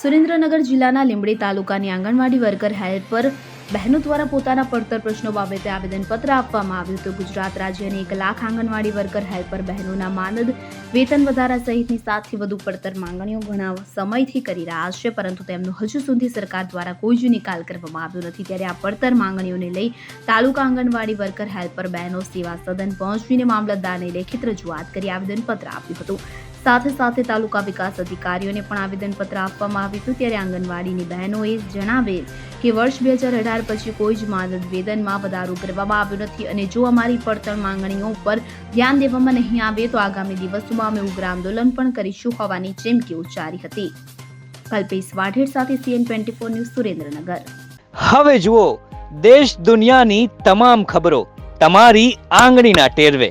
સુરેન્દ્રનગર જિલ્લાના લીંબડી તાલુકાની આંગણવાડી worker helper બહેનો દ્વારા પોતાના પડતર પ્રશ્નો બાબતે આવેદનપત્ર આપવામાં આવ્યું હતું. ગુજરાત રાજ્યની એક લાખ આંગણવાડી વર્કર હેલ્પર બહેનોના માનદ વેતન વધારા સહિતની સાતથી વધુ પડતર માંગણીઓ ઘણા સમયથી કરી રહ્યા છે, પરંતુ તેમનો હજુ સુધી સરકાર દ્વારા કોઈ જ નિકાલ કરવામાં આવ્યો નથી. ત્યારે આ પડતર માંગણીઓને લઈ તાલુકા આંગણવાડી વર્કર હેલ્પર બહેનો સેવા સદન પહોંચીને મામલતદારને લેખિત રજૂઆત કરી આવેદનપત્ર આપ્યું હતું. સાથે સાથે તાલુકા વિકાસ અધિકારીઓને પણ આવેદનપત્ર આપવામાં આવ્યું હતું. ત્યારે આંગણવાડીની બહેનોએ જણાવેલ કે વર્ષ બે હજાર અઢાર પછી કોઈ જ માનદ વેતનમાં વધારો કરવામાં આવ્યો નથી અને જો અમારી પડતર માંગણીઓ ઉપર ધ્યાન દેવામાં નહીં આવે તો આગામી દિવસોમાં અમે ઉગ્ર આંદોલન પણ કરીશું હોવાની ચીમકી ઉચ્ચારી હતી. કલ્પેશ વાઢેર સાથે CN twenty four news Surendranagar. હવે જુઓ, દેશ દુનિયાની તમામ ખબરો તમારી આંગળીના ટેરવે.